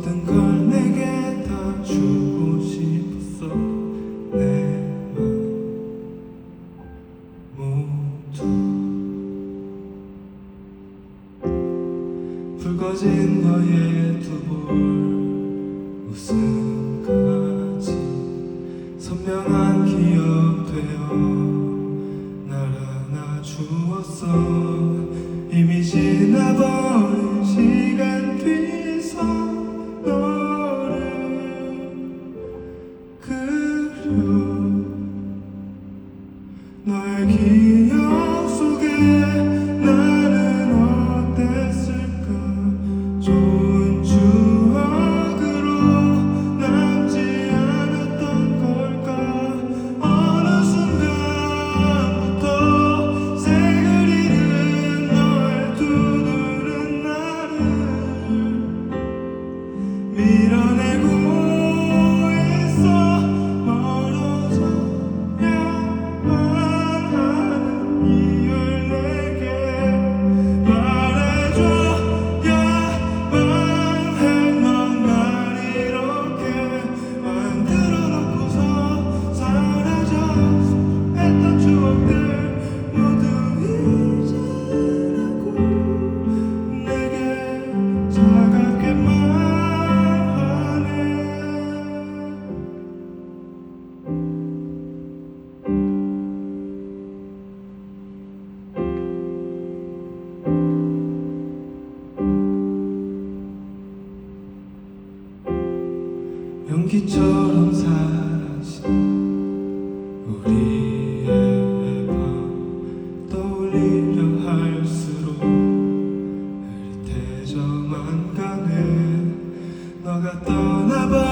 든 걸 내게 다 주고 싶었어. 내맘 모두 붉어진 너의 두볼 웃음까지 선명한 기억 되어. 연기처럼 사라진 우리의 밤 떠올리려 할수록 흐릿해져만 가네. 너가 떠나봐.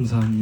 감사합니다.